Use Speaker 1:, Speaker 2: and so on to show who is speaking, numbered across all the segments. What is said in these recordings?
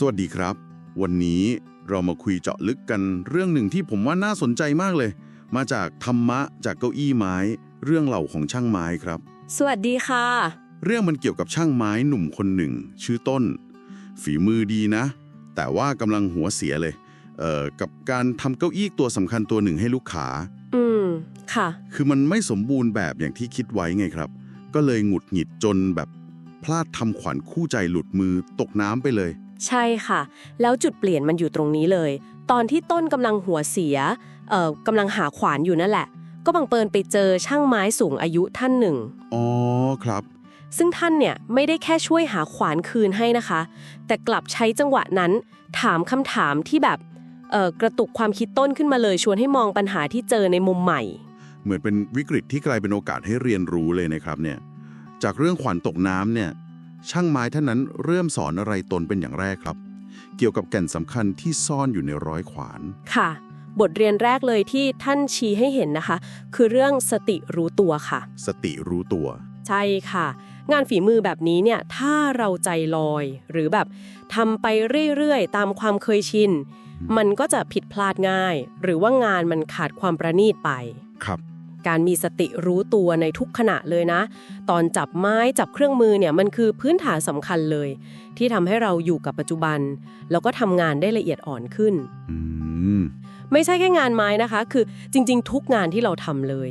Speaker 1: สวัสดีครับ วันนี้เรามาคุยเจาะลึกกันเรื่องหนึ่งที่ผมว่าน่าสนใจมากเลย มาจากธรรมะจากเก้าอี้ไม้ เรื่องเหล่าของช่างไม้ครับ
Speaker 2: สวัสดีค่ะ
Speaker 1: เรื่องมันเกี่ยวกับช่างไม้หนุ่มคนหนึ่ง ชื่อต้น ฝีมือดีนะ แต่ว่ากำลังหัวเสียเลยเอ่อกับการทำเก้าอี้ตัวสำคัญตัวหนึ่งให้ลูกค้า
Speaker 2: อืม ค่ะ
Speaker 1: คือมันไม่สมบูรณ์แบบอย่างที่คิดไว้ไงครับ ก็เลยหงุดหงิดจนแบบพลาดทำขวัญคู่ใจหลุดมือตกน้ำไปเลย
Speaker 2: ใช่ค่ะ แล้วจุดเปลี่ยนมันอยู่ตรงนี้เลย ตอนที่ต้นกำลังหัวเสียเอ่อกำลังหาขวานอยู่นั่นแหละ ก็บังเปิญไปเจอช่างไม้สูงอายุท่านหนึ่ง
Speaker 1: อ๋อครับ
Speaker 2: ซึ่งท่านเนี่ยไม่ได้แค่ช่วยหาขวานคืนให้นะคะ แต่กลับใช้จังหวะนั้น ถามคำถามที่แบบเอ่อกระตุกความคิดต้นขึ้นมาเลยชวนให้มองปัญหาที่เจอในมุมใหม่
Speaker 1: เหมือนเป็นวิกฤตที่กลายเป็นโอกาสให้เรียนรู้เลยนะครับเนี่ย จากเรื่องขวัญตกน้ำเนี่ย ช่างไม้ท่านนั้นเริ่มสอนอะไรตนเป็นอย่างแรกครับ เกี่ยวกับแก่นสำคัญที่ซ่อนอยู่ในร้อยขวาน
Speaker 2: ค่ะ บทเรียนแรกเลยที่ท่านชี้ให้เห็นนะคะ คือเรื่องสติรู้ตัวค่ะ
Speaker 1: สติรู้ตัว
Speaker 2: ใช่ค่ะ งานฝีมือแบบนี้เนี่ยถ้าเราใจลอย หรือแบบทำไปเรื่อยๆ ตามความเคยชิน มันก็จะผิดพลาดง่าย หรือว่างานมันขาดความประณีตไป
Speaker 1: ครับ
Speaker 2: การมีสติรู้ตัวในทุกขณะเลยนะ ตอนจับไม้จับเครื่องมือเนี่ยมันคือพื้นฐานสำคัญเลย ที่ทำให้เราอยู่กับปัจจุบัน แล้วก็ทำงานได้ละเอียดอ่อนขึ้น
Speaker 1: อืม
Speaker 2: ไม่ใช่แค่งานไม้นะคะ คือจริง ๆ ทุกงานที่เราทำเลย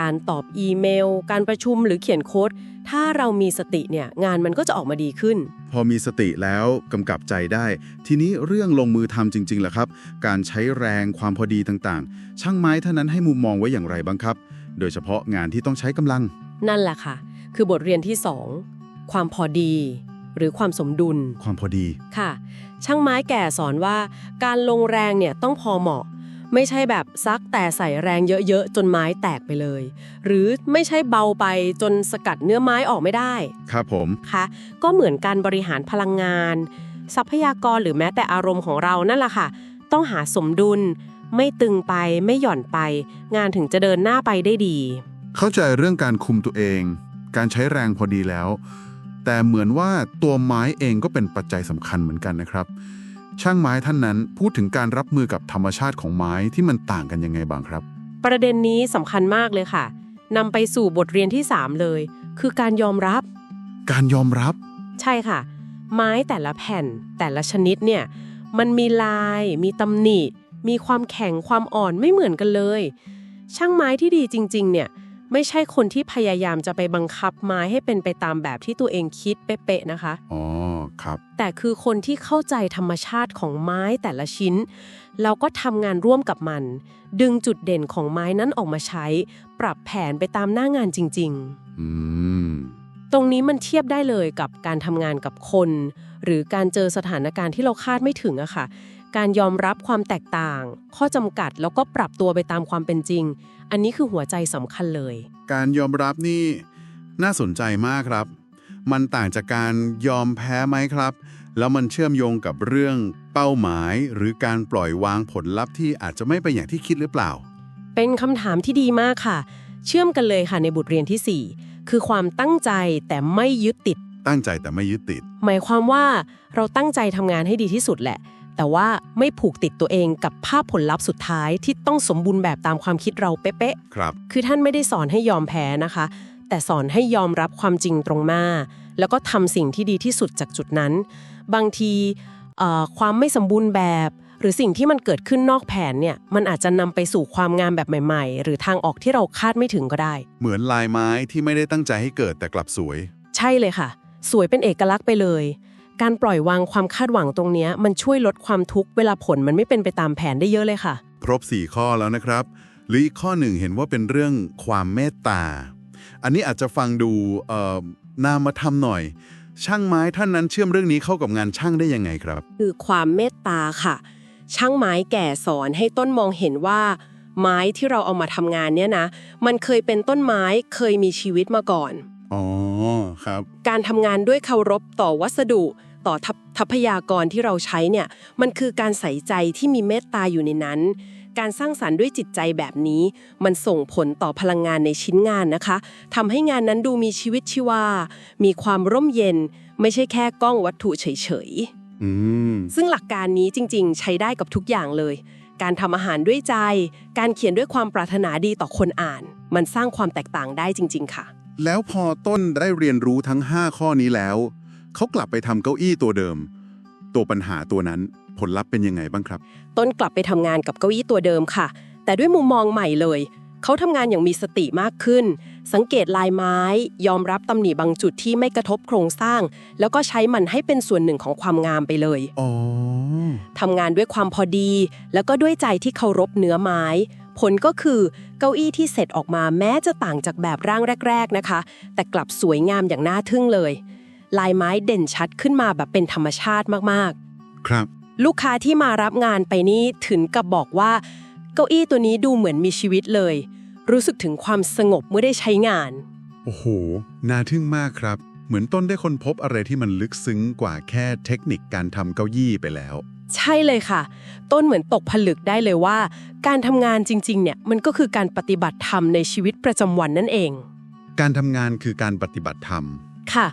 Speaker 2: การตอบอีเมล การประชุมหรือเขียนโค้ด ถ้าเรามีสติเนี่ยงานมันก็จะออกมาดีขึ้น
Speaker 1: พอมีสติแล้วกำกับใจได้ ทีนี้เรื่องลงมือทำจริงๆล่ะครับ การใช้แรงความพอดีต่างๆ ช่างไม้ท่านนั้นให้มุมมองไว้อย่างไรบ้างครับ โดยเฉพาะงานที่ต้องใช้กำลัง
Speaker 2: นั่นแหละค่ะ คือบทเรียนที่ 2 ความพอดี หรือความสมดุล
Speaker 1: ความพอดี
Speaker 2: ค่ะ ช่างไม้แก่สอนว่า การลงแรงเนี่ยต้องพอเหมาะ ไม่ใช่แบบซักแต่ใส่แรงเยอะๆ จนไม้แตกไปเลย หรือไม่ใช่เบาไปจนสกัดเนื้อไม้ออกไม่ได้
Speaker 1: ครับผม
Speaker 2: คะก็เหมือนการบริหารพลังงาน ทรัพยากรหรือแม้แต่อารมณ์ของเรานั่นแหละค่ะ ต้องหาสมดุล ไม่ตึงไปไม่หย่อนไป งานถึงจะเดินหน้าไปได้ดี
Speaker 1: เข้าใจเรื่องการคุมตัวเอง การใช้แรงพอดีแล้ว แต่เหมือนว่าตัวไม้เองก็เป็นปัจจัยสำคัญเหมือนกันนะครับ ช่างไม้ท่านนั้นพูดถึงการรับมือกับธรรมชาติของไม้ที่มันต่างกันยังไงบ้างครับ
Speaker 2: ประเด็นนี้สำคัญมากเลยค่ะนำไปสู่บทเรียนที่ 3 เลย คือการยอมรับ
Speaker 1: การยอมรับ
Speaker 2: ใช่ค่ะ ไม้แต่ละแผ่น แต่ละชนิดเนี่ย มันมีลาย มีตำหนิ มีความแข็งความอ่อนไม่เหมือนกันเลย ช่างไม้ที่ดีจริง ๆ เนี่ย ไม่ใช่คนที่พยายามจะไปบังคับไม้ให้เป็นไปตามแบบที่ตัวเองคิดเป๊ะๆนะคะ
Speaker 1: อ๋อ ครับ
Speaker 2: แต่คือคนที่เข้าใจธรรมชาติของไม้แต่ละชิ้น แล้วก็ทำงานร่วมกับมัน ดึงจุดเด่นของไม้นั้นออกมาใช้ ปรับแผนไปตามหน้างานจริง ๆ
Speaker 1: อืม
Speaker 2: ตรงนี้มันเทียบได้เลยกับการทำงานกับคน หรือการเจอสถานการณ์ที่เราคาดไม่ถึงอะค่ะ การยอมรับความแตกต่าง ข้อจำกัดแล้วก็ปรับตัวไปตามความเป็นจริง อันนี้คือหัวใจสำคัญเลย
Speaker 1: การยอมรับนี่น่าสนใจมากครับ มันต่างจากการยอมแพ้ไหมครับ แล้วมันเชื่อมโยงกับเรื่องเป้าหมาย หรือการปล่อยวางผลลัพธ์ที่อาจจะไม่เป็นอย่างที่คิดหรือเปล่า
Speaker 2: เป็นคำถามที่ดีมากค่ะ เชื่อมกันเลยค่ะในบทเรียนทีสี่4 คือความตั้งใจแต่ไม่ยึดติด
Speaker 1: ตั้งใจแต่ไม่ยึดติด
Speaker 2: หมายความว่าเราตั้งใจทำงานให้ดีที่สุดแหละ แต่ว่าไม่ผูกติดตัวเองกับภาพผลลัพธ์สุดท้ายที่ต้องสมบูรณ์แบบตามความคิดเราเป๊ะ
Speaker 1: ครับ
Speaker 2: ๆคือท่านไม่ได้สอนให้ยอมแพ้นะคะ แต่สอนให้ยอมรับความจริงตรงหน้า แล้วก็ทำสิ่งที่ดีที่สุดจากจุดนั้น บางทีเอ่อความไม่สมบูรณ์แบบ หรือสิ่งที่มันเกิดขึ้นนอกแผนเนี่ยมันอาจจะนำไปสู่ความงามแบบใหม่ ๆ หรือทางออกที่เราคาดไม่ถึงก็ได้
Speaker 1: เหมือนลายไม้ที่ไม่ได้ตั้งใจให้เกิดแต่กลับสวย
Speaker 2: ใช่เลยค่ะ สวยเป็นเอกลักษณ์ไปเลย การปล่อยวางความคาดหวังตรงเนี้ยมันช่วยลดความทุกข์เวลาผลมันไม่เป็นไปตามแผนได้เยอะเลยค่ะ
Speaker 1: ครบ 4 ข้อแล้วนะครับหรืออีกข้อหนึ่งเห็นว่าเป็นเรื่องความเมตตา อันนี้อาจจะฟังดูเอ่อนามธรรมหน่อย ช่างไม้ท่านนั้นเชื่อมเรื่องนี้เข้ากับงานช่างได้ยังไงครับ
Speaker 2: คือความเมตตาค่ะ ช่างไม้แก่สอนให้ต้นมองเห็นว่า ไม้ที่เราเอามาทำงานเนี่ยนะ มันเคยเป็นต้นไม้เคยมีชีวิตมาก่อน
Speaker 1: อ๋อครับ
Speaker 2: การทำงานด้วยเคารพต่อวัสดุ ต่อทัพทรัพยากรที่เราใช้เนี่ยมันคือการใส่ใจที่มีเมตตาอยู่ในนั้น การสร้างสรรค์ด้วยจิตใจแบบนี้ มันส่งผลต่อพลังงานในชิ้นงานนะคะทำให้งานนั้นดูมีชีวิตชีวา มีความร่มเย็น ไม่ใช่แค่กล้องวัตถุเฉยๆ
Speaker 1: ออืม
Speaker 2: ซึ่งหลักการนี้จริง ๆ ใช้ได้กับทุกอย่างเลย การทำอาหารด้วยใจ การเขียนด้วยความปรารถนาดีต่อคนอ่าน มันสร้างความแตกต่างได้จริง ๆ ค่ะ
Speaker 1: แล้วพอต้นได้เรียนรู้ทั้ง 5 ข้อนี้แล้ว เขากลับไปทำเก้าอี้ตัวเดิม ตัวปัญหาตัวนั้นผลลัพธ์เป็นยังไงบ้างครับ
Speaker 2: ต้นกลับไปทำงานกับเก้าอี้ตัวเดิมค่ะ แต่ด้วยมุมมองใหม่เลยเขาทำงานอย่างมีสติมากขึ้น สังเกตลายไม้ ยอมรับตำหนิบางจุดที่ไม่กระทบโครงสร้าง แล้วก็ใช้มันให้เป็นส่วนหนึ่งของความงามไปเลย
Speaker 1: อ๋อ
Speaker 2: ทำงานด้วยความพอดี แล้วก็ด้วยใจที่เคารพเนื้อไม้ ผลก็คือเก้าอี้ที่เสร็จออกมาแม้จะต่างจากแบบร่างแรก ๆนะคะ แต่กลับสวยงามอย่างน่าทึ่งเลย ลายไม้เด่นชัดขึ้นมาแบบเป็นธรรมชาติมากๆ
Speaker 1: ครับ
Speaker 2: ลูกค้าที่มารับงานไปนี่ถึงกับบอกว่า เก้าอี้ตัวนี้ดูเหมือนมีชีวิตเลย รู้สึกถึงความสงบเมื่อได้ใช้งาน
Speaker 1: โอ้โห น่าทึ่งมากครับ เหมือนต้นได้คนพบอะไรที่มันลึกซึ้งกว่าแค่เทคนิคการทำเก้าอี้ไปแล้ว
Speaker 2: ใช่เลยค่ะ ต้นเหมือนตกผลึกได้เลยว่า การทำงานจริง ๆ เนี่ยมันก็คือการปฏิบัติธรรมในชีวิตประจำวันนั่นเอง
Speaker 1: การทำงานคือการปฏิบัติธรรม
Speaker 2: ค่ะ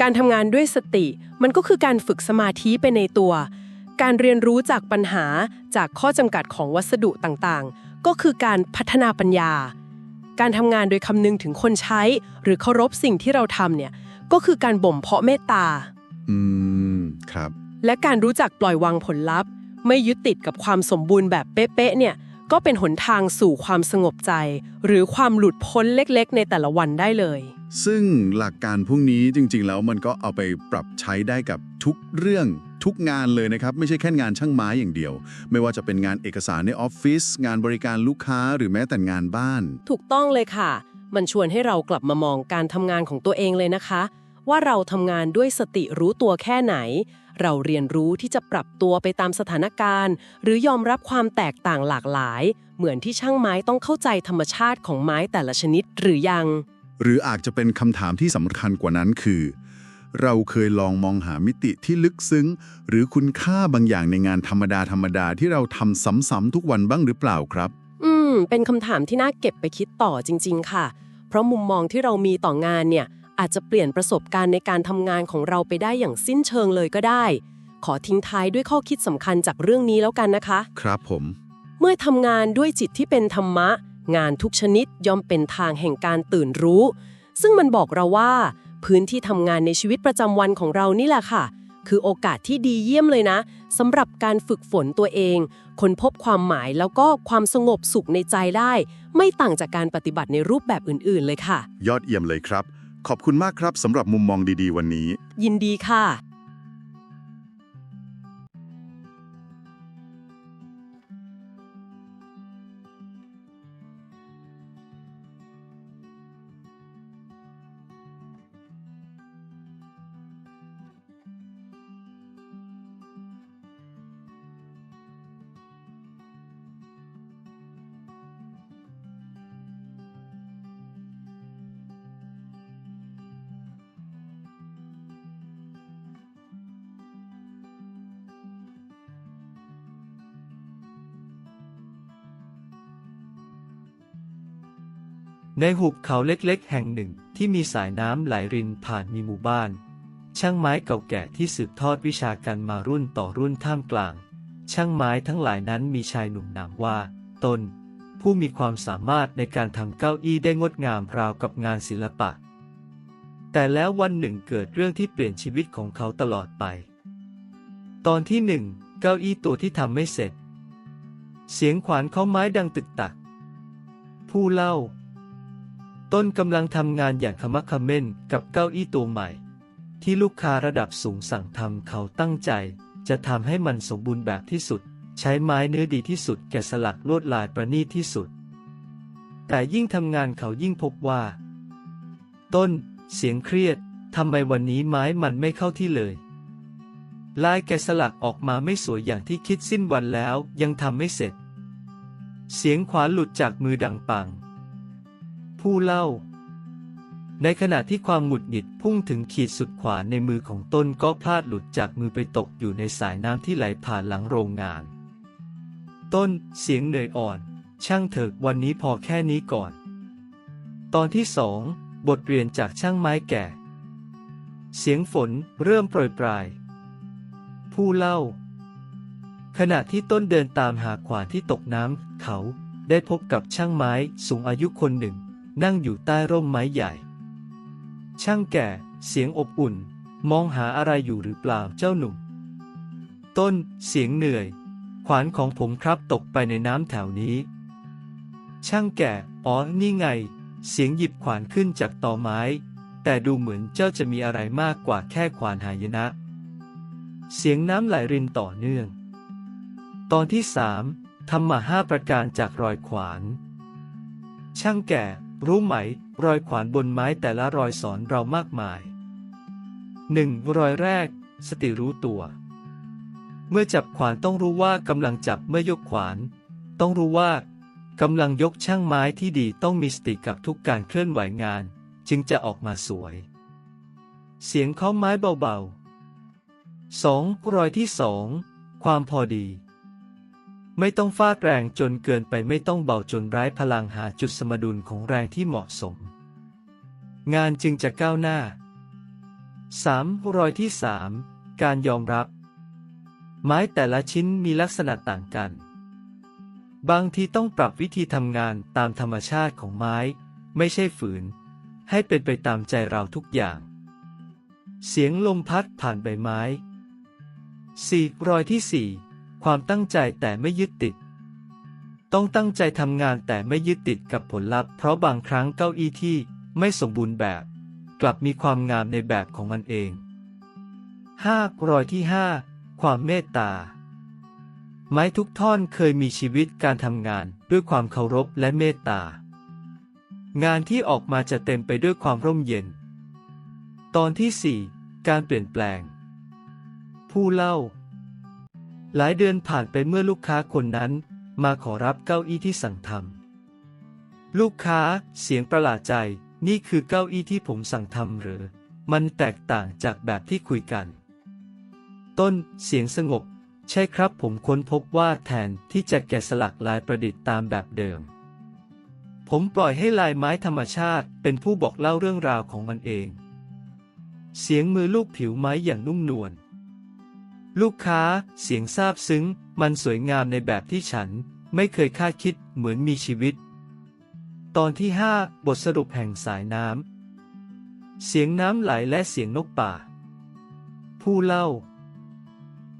Speaker 2: การทำงานด้วยสติ มันก็คือการฝึกสมาธิไปในตัว การเรียนรู้จากปัญหาจากข้อจำกัดของวัสดุต่างๆ ก็คือการพัฒนาปัญญา การทำงานโดยคำนึงถึงคนใช้ หรือเคารพสิ่งที่เราทำเนี่ยก็คือการบ่มเพาะเมตตา
Speaker 1: อืม ครับ
Speaker 2: และการรู้จักปล่อยวางผลลัพธ์ ไม่ยึดติดกับความสมบูรณ์แบบเป๊ะๆเนี่ย ก็เป็นหนทางสู่ความสงบใจ หรือความหลุดพ้นเล็กๆ ในแต่ละวันได้เลย
Speaker 1: ซึ่งหลักการพวกนี้จริง ๆ แล้วมันก็เอาไปปรับใช้ได้กับทุกเรื่องทุกงานเลยนะครับ ไม่ใช่แค่งานช่างไม้อย่างเดียว ไม่ว่าจะเป็นงานเอกสารในออฟฟิศงานบริการลูกค้าหรือแม้แต่งานบ้าน
Speaker 2: ถูกต้องเลยค่ะ มันชวนให้เรากลับมามองการทำงานของตัวเองเลยนะคะ ว่าเราทำงานด้วยสติรู้ตัวแค่ไหน เราเรียนรู้ที่จะปรับตัวไปตามสถานการณ์ หรือยอมรับความแตกต่างหลากหลาย เหมือนที่ช่างไม้ต้องเข้าใจธรรมชาติของไม้แต่ละชนิดหรือยัง
Speaker 1: หรืออาจจะเป็นคำถามที่สำคัญกว่านั้นคือ เราเคยลองมองหามิติที่ลึกซึ้ง หรือคุณค่าบางอย่างในงานธรรมดาธรรมดาที่เราทำซ้ำๆทุกวันบ้างหรือเปล่าครับ
Speaker 2: อืม เป็นคำถามที่น่าเก็บไปคิดต่อจริง ๆ ค่ะ เพราะมุมมองที่เรามีต่องานเนี่ย อาจจะเปลี่ยนประสบการณ์ในการทำงานของเราไปได้อย่างสิ้นเชิงเลยก็ได้ ขอทิ้งท้ายด้วยข้อคิดสำคัญจากเรื่องนี้แล้วกันนะคะ
Speaker 1: ครับผม
Speaker 2: เมื่อทำงานด้วยจิตที่เป็นธรรมะ งานทุกชนิดย่อมเป็นทางแห่งการตื่นรู้ ซึ่งมันบอกเราว่า พื้นที่ทำงานในชีวิตประจำวันของเรานี่แหละค่ะ คือโอกาสที่ดีเยี่ยมเลยนะสำหรับการฝึกฝนตัวเองค้นพบความหมายแล้วก็ความสงบสุขในใจได้ ไม่ต่างจากการปฏิบัติในรูปแบบอื่น ๆ เลยค่ะ
Speaker 1: ยอดเยี่ยมเลยครับ ขอบคุณมากครับสำหรับมุมมองดีๆ วันนี้
Speaker 2: ยินดีค่ะ
Speaker 3: ในหุบเขาเล็กๆ แห่งหนึ่งที่มีสายน้ำไหลรินผ่านมีหมู่บ้าน ช่างไม้เก่าแก่ที่สืบทอดวิชากันมารุ่นต่อรุ่นท่ามกลาง ช่างไม้ทั้งหลายนั้นมีชายหนุ่มนามว่า ตน ผู้มีความสามารถในการทำเก้าอี้ได้งดงามราวกับงานศิลปะ แต่แล้ววันหนึ่งเกิดเรื่องที่เปลี่ยนชีวิตของเขาตลอดไป ตอนที่หนึ่งเก้าอี้ตัวที่ทำไม่เสร็จ เสียงขวานเข้าไม้ดังตึกตัก ผู้เล่า ต้นกำลังทำงานอย่างขมักขม้นกับเก้าอี้ตัวใหม่ ที่ลูกค้าระดับสูงสั่งทำเขาตั้งใจ จะทำให้มันสมบูรณ์แบบที่สุด ใช้ไม้เนื้อดีที่สุดแกะสลักลวดลายประณีตที่สุด แต่ยิ่งทำงานเขายิ่งพบว่า ต้น เสียงเครียดทำไมวันนี้ไม้มันไม่เข้าที่เลย ลายแกะสลักออกมาไม่สวยอย่างที่คิดสิ้นวันแล้วยังทำไม่เสร็จ เสียงขวานหลุดจากมือดังปัง ผู้เล่า ในขณะที่ความหงุดหงิดพุ่งถึงขีดสุดขวาในมือของต้นก็พลาดหลุดจากมือไปตกอยู่ในสายน้ำที่ไหลผ่านหลังโรงงาน ต้นเสียงเหนื่อยอ่อน ช่างเถิกวันนี้พอแค่นี้ก่อน ตอนที่สองบทเรียนจากช่างไม้แก่ เสียงฝนเริ่มโปรยปลาย ผู้เล่า ขณะที่ต้นเดินตามหาขวานที่ตกน้ำเขาได้พบกับช่างไม้สูงอายุคนหนึ่ง นั่งอยู่ใต้ร่มไม้ใหญ่ ช่างแก่ เสียงอบอุ่น มองหาอะไรอยู่หรือเปล่าเจ้าหนุ่ม ต้น เสียงเหนื่อย ขวานของผมครับตกไปในน้ำแถวนี้ ช่างแก่ อ๋อ นี่ไง เสียงหยิบขวานขึ้นจากตอไม้ แต่ดูเหมือนเจ้าจะมีอะไรมากกว่าแค่ขวานหายนะ เสียงน้ำไหลรินต่อเนื่อง ตอนที่สามทำมาห้าประการจากรอยขวาน ช่างแก่ รู้ไหม รอยขวานบนไม้แต่ละรอยสอนเรามากมาย 1. รอยแรก สติรู้ตัว เมื่อจับขวานต้องรู้ว่ากำลังจับเมื่อยกขวาน ต้องรู้ว่ากำลังยกช่างไม้ที่ดีต้องมีสติกับทุกการเคลื่อนไหวงาน จึงจะออกมาสวย เสียงเคาะไม้เบาๆ 2. รอยที่สอง ความพอดี ไม่ต้องฟาดแรงจนเกินไปไม่ต้องเบาจนไร้พลังหาจุดสมดุลของแรงที่เหมาะสม งานจึงจะก้าวหน้า 3. รอยที่ 3 การยอมรับ ไม้แต่ละชิ้นมีลักษณะต่างกัน บางทีต้องปรับวิธีทำงานตามธรรมชาติของไม้ ไม่ใช่ฝืน ให้เป็นไปตามใจเราทุกอย่าง เสียงลมพัดผ่านใบไม้ 4. รอยที่ 4 ความตั้งใจแต่ไม่ยึดติด ต้องตั้งใจทำงานแต่ไม่ยึดติดกับผลลัพธ์เพราะบางครั้งเก้าอี้ที่ไม่สมบูรณ์แบบ กลับมีความงามในแบบของมันเอง 5. รอยที่ 5 ความเมตตา ไม้ทุกท่อนเคยมีชีวิตการทำงานด้วยความเคารพและเมตตา งานที่ออกมาจะเต็มไปด้วยความร่มเย็น ตอนที่ 4 การเปลี่ยนแปลง ผู้เล่า หลายเดือนผ่านไปเมื่อลูกค้าคนนั้น มาขอรับเก้าอี้ที่สั่งทำลูกค้าเสียงประหลาดใจ นี่คือเก้าอี้ที่ผมสั่งทำหรือ มันแตกต่างจากแบบที่คุยกัน ต้นเสียงสงบ ใช่ครับผมค้นพบว่าแทนที่จะแกะสลักลายประดิษฐ์ตามแบบเดิม ผมปล่อยให้ลายไม้ธรรมชาติเป็นผู้บอกเล่าเรื่องราวของมันเอง เสียงมือลูกผิวไม้อย่างนุ่มนวล ลูกค้าเสียงซาบซึ้ง มันสวยงามในแบบที่ฉัน ไม่เคยคาดคิดเหมือนมีชีวิต ตอนที่ 5 บทสรุปแห่งสายน้ำ เสียงน้ำไหลและเสียงนกป่า ผู้เล่า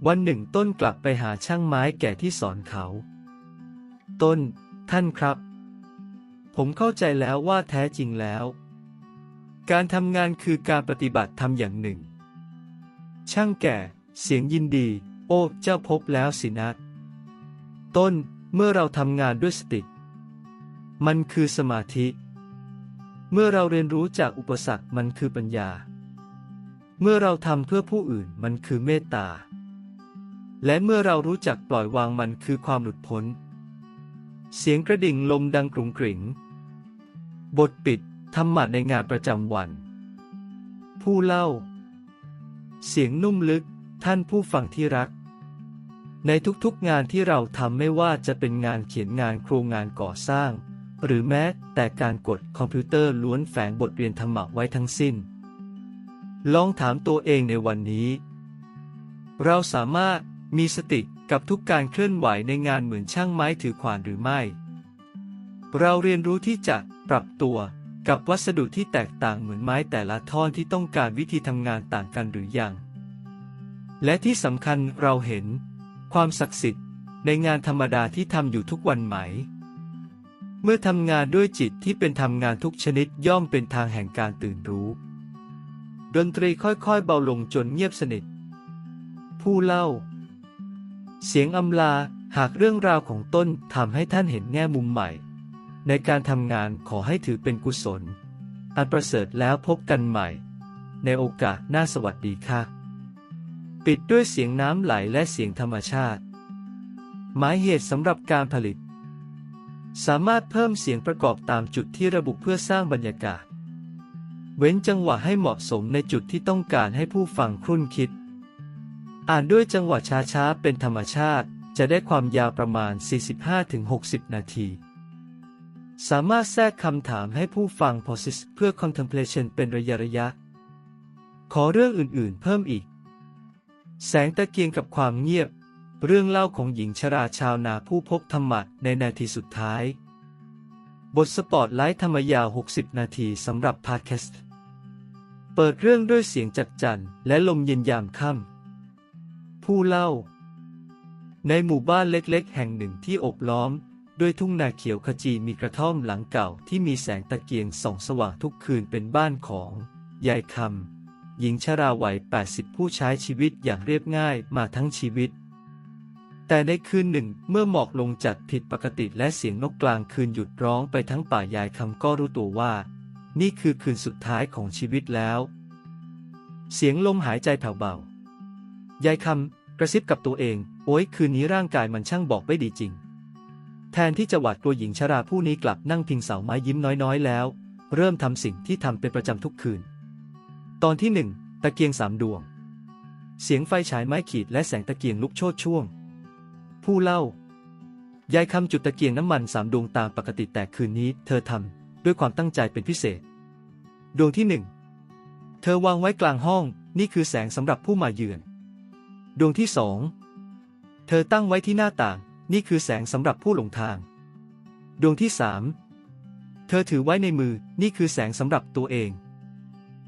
Speaker 3: วันหนึ่งต้นกลับไปหาช่างไม้แก่ที่สอนเขา ต้น ท่านครับ ผมเข้าใจแล้วว่าแท้จริงแล้ว การทำงานคือการปฏิบัติทำอย่างหนึ่ง ช่างแก่ เสียงยินดี โอ้เจ้าพบแล้วสินะ ต้นเมื่อเราทำงานด้วยสติ มันคือสมาธิ เมื่อเราเรียนรู้จากอุปสรรคมันคือปัญญา เมื่อเราทำเพื่อผู้อื่นมันคือเมตตา และเมื่อเรารู้จักปล่อยวางมันคือความหลุดพ้น เสียงกระดิ่งลมดังกรุงกริ่งบทปิดธรรมะในงานประจำวัน ผู้เล่า เสียงนุ่มลึก ท่านผู้ฟังที่รัก ในทุกๆงานที่เราทำไม่ว่าจะเป็นงานเขียนงานโครูงานก่อสร้าง หรือแม้แต่การกดคอมพิวเตอร์ล้วนแฝงบทเรียนธรรมะไว้ทั้งสิ้น ลองถามตัวเองในวันนี้ เราสามารถมีสติกับทุกการเคลื่อนไหวในงานเหมือนช่างไม้ถือขวานหรือไม่ เราเรียนรู้ที่จะปรับตัวกับวัสดุที่แตกต่างเหมือนไม้แต่ละท่อนที่ต้องการวิธีทำงานต่างกันหรือยัง และที่สำคัญเราเห็น ความศักดิ์สิทธิ์ในงานธรรมดาที่ทำอยู่ทุกวันไหม เมื่อทำงานด้วยจิตที่เป็นทำงานทุกชนิดย่อมเป็นทางแห่งการตื่นรู้ ดนตรีค่อยๆเบาลงจนเงียบสนิท ผู้เล่า เสียงอำลาหากเรื่องราวของต้นทำให้ท่านเห็นแง่มุมใหม่ ในการทำงานขอให้ถือเป็นกุศลอันประเสริฐแล้วพบกันใหม่ ในโอกาสหน้าสวัสดีค่ะ ปิดด้วยเสียงน้ำไหลและเสียงธรรมชาติ หมายเหตุสำหรับการผลิต สามารถเพิ่มเสียงประกอบตามจุดที่ระบุเพื่อสร้างบรรยากาศ เว้นจังหวะให้เหมาะสมในจุดที่ต้องการให้ผู้ฟังครุ่นคิด อ่านด้วยจังหวะช้าๆ เป็นธรรมชาติ จะได้ความยาวประมาณ 45-60 นาทีสามารถแทรกคำถามให้ผู้ฟัง pause เพื่อ contemplation เป็นระยะระยะ ขอเรื่องอื่น ๆ เพิ่มอีก แสงตะเกียงกับความเงียบ เรื่องเล่าของหญิงชราชาวนาผู้พบธรรมะในนาทีสุดท้าย บทสปอตไลท์ธรรมยาว 60 นาทีสำหรับพาดแคสต์เปิดเรื่องด้วยเสียงจัดจันและลมเย็นยามค่ำผู้เล่า ในหมู่บ้านเล็กๆ แห่งหนึ่งที่อบล้อม ด้วยทุ่งนาเขียวขจีมีกระท่อมหลังเก่าที่มีแสงตะเกียงส่องสว่างทุกคืนเป็นบ้านของยายคำ หญิงชราวัย 80 ผู้ใช้ชีวิตอย่างเรียบง่ายมาทั้งชีวิต แต่ในคืนหนึ่งเมื่อหมอกลงจัดผิดปกติและเสียงนกกลางคืนหยุดร้องไปทั้งป่ายายคำก็รู้ตัวว่า นี่คือคืนสุดท้ายของชีวิตแล้ว เสียงลมหายใจแผ่วเบา ยายคำกระซิบกับตัวเอง โอ้ยคืนนี้ร่างกายมันช่างบอกไม่ดีจริง แทนที่จะหวาดกลัวหญิงชราผู้นี้กลับนั่งพิงเสาไม้ยิ้มน้อยๆแล้ว เริ่มทำสิ่งที่ทำเป็นประจำทุกคืน ตอนที่หนึ่งตะเกียงสามดวง เสียงไฟฉายไม้ขีดและแสงตะเกียงลุกโชดช่วง ผู้เล่า ยายคำจุดตะเกียงน้ำมันสามดวงตามปกติแต่คืนนี้ เธอทำด้วยความตั้งใจเป็นพิเศษ ดวงที่หนึ่งเธอวางไว้กลางห้อง นี่คือแสงสำหรับผู้มาเยือน ดวงที่สองเธอตั้งไว้ที่หน้าต่าง นี่คือแสงสำหรับผู้หลงทาง ดวงที่สามเธอถือไว้ในมือ นี่คือแสงสำหรับตัวเอง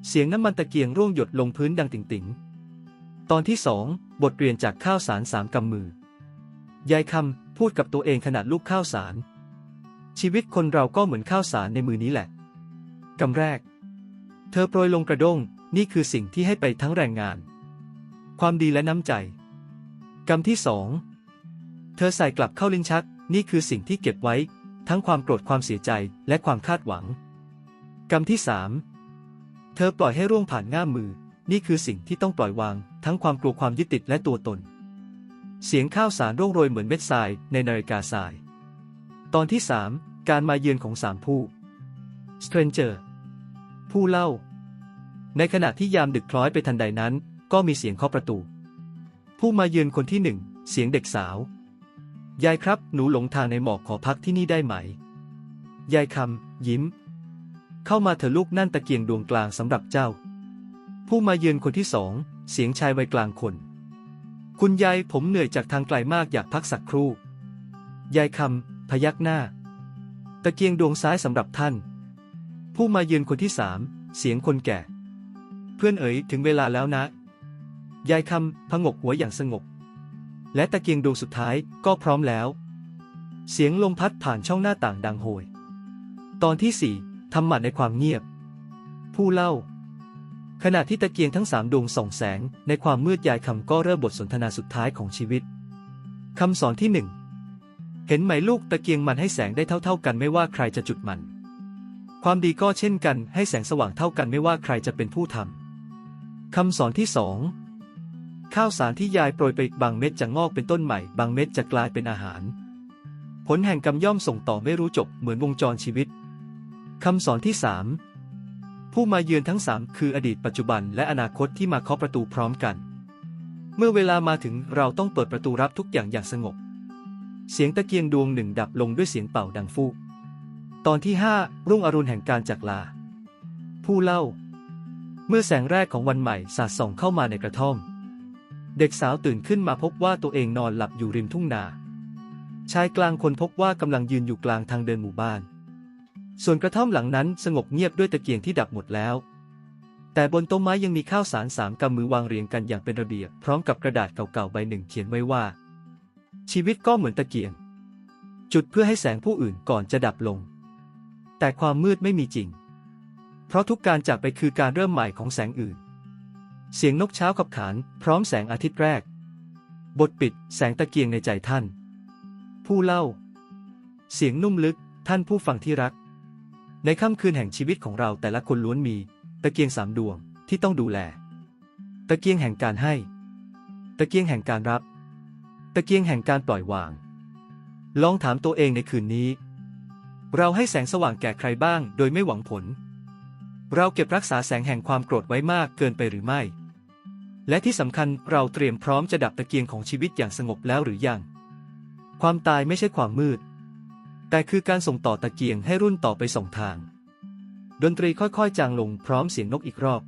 Speaker 3: เสียงน้ำมันตะเกียงร่วงหยดลงพื้นดังติ่งติ่งตอนที่สองบทเรียนจากข้าวสารสามกำมือ ยายคำพูดกับตัวเองขนาดลูกข้าวสาร ชีวิตคนเราก็เหมือนข้าวสารในมือนี้แหละกำแรก เธอโปรยลงกระด้ง นี่คือสิ่งที่ให้ไปทั้งแรงงาน ความดีและน้ำใจกำที่สองเธอใส่กลับเข้าลิ้นชัก นี่คือสิ่งที่เก็บไว้ ทั้งความโกรธความเสียใจและความคาดหวังกำที่สาม เธอปล่อยให้ร่วงผ่านง่ามมือ นี่คือสิ่งที่ต้องปล่อยวาง ทั้งความกลัวความยึดติดและตัวตน เสียงข้าวสารร่วงโรยเหมือนเม็ดทรายในนาฬิกาทราย ตอนที่สามการมาเยือนของสามผู้ Stranger ผู้เล่า ในขณะที่ยามดึกคล้อยไปทันใดนั้น ก็มีเสียงเคาะประตู ผู้มาเยือนคนที่หนึ่งเสียงเด็กสาว ยายครับ หนูหลงทางในหมอกขอพักที่นี่ได้ไหม ยายคำยิ้ม เข้ามาเถอะลูกนั่นตะเกียงดวงกลางสำหรับเจ้า ผู้มาเยือนคนที่สอง เสียงชายวัยกลางคน คุณยายผมเหนื่อยจากทางไกลมากอยากพักสักครู่ ยายคำพยักหน้า ตะเกียงดวงซ้ายสำหรับท่าน ผู้มาเยือนคนที่สาม เสียงคนแก่ เพื่อนเอ๋ยถึงเวลาแล้วนะ ยายคำพงกหัวอย่างสงบ และตะเกียงดวงสุดท้ายก็พร้อมแล้ว เสียงลมพัดผ่านช่องหน้าต่างดังโหย ตอนที่สี่ ทำหมันในความเงียบ ผู้เล่า ขณะที่ตะเกียงทั้งสามดวงส่องแสง ในความมืดยายคำก็เริ่มบทสนทนาสุดท้ายของชีวิตคำสอนที่หนึ่งเห็นไหมลูกตะเกียงมันให้แสงได้เท่า ๆ กันไม่ว่าใครจะจุดมัน ความดีก็เช่นกันให้แสงสว่างเท่ากันไม่ว่าใครจะเป็นผู้ทำคำสอนที่สองข้าวสารที่ยายโปรยไปบางเม็ดจะงอกเป็นต้นใหม่ บางเม็ดจะกลายเป็นอาหาร ผลแห่งกรรมย่อมส่งต่อไม่รู้จบเหมือนวงจรชีวิต คำสอนที่สามผู้มาเยือนทั้งสามคืออดีตปัจจุบันและอนาคตที่มาเคาะประตูพร้อมกัน เมื่อเวลามาถึงเราต้องเปิดประตูรับทุกอย่างอย่างสงบ เสียงตะเกียงดวงหนึ่งดับลงด้วยเสียงเป่าดังฟูกตอนที่ห้ารุ่งอรุณแห่งการจากลา ผู้เล่า เมื่อแสงแรกของวันใหม่สาดส่องเข้ามาในกระท่อม เด็กสาวตื่นขึ้นมาพบว่าตัวเองนอนหลับอยู่ริมทุ่งนา ชายกลางคนพบว่ากำลังยืนอยู่กลางทางเดินหมู่บ้าน ส่วนกระท่อมหลังนั้นสงบเงียบด้วยตะเกียงที่ดับหมดแล้ว แต่บนโต๊ะไม้ยังมีข้าวสารสามกำมือวางเรียงกันอย่างเป็นระเบียบ พร้อมกับกระดาษเก่าๆใบหนึ่งเขียนไว้ว่า ชีวิตก็เหมือนตะเกียง จุดเพื่อให้แสงผู้อื่นก่อนจะดับลง แต่ความมืดไม่มีจริง เพราะทุกการจากไปคือการเริ่มใหม่ของแสงอื่น เสียงนกเช้าขับขาน พร้อมแสงอาทิตย์แรก บทปิด แสงตะเกียงในใจท่าน ผู้เล่า เสียงนุ่มลึก ท่านผู้ฟังที่รัก ในค่ำคืนแห่งชีวิตของเราแต่ละคนล้วนมี ตะเกียงสามดวงที่ต้องดูแล ตะเกียงแห่งการให้ ตะเกียงแห่งการรับ ตะเกียงแห่งการปล่อยวาง ลองถามตัวเองในคืนนี้ เราให้แสงสว่างแก่ใครบ้างโดยไม่หวังผล เราเก็บรักษาแสงแห่งความโกรธไว้มากเกินไปหรือไม่ และที่สำคัญเราเตรียมพร้อมจะดับตะเกียงของชีวิตอย่างสงบแล้วหรือยัง ความตายไม่ใช่ความมืด แต่คือการส่งต่อตะเกียงให้รุ่นต่อไปสองทาง ดนตรีค่อยๆ จางลงพร้อมเสียงนกอีกรอบ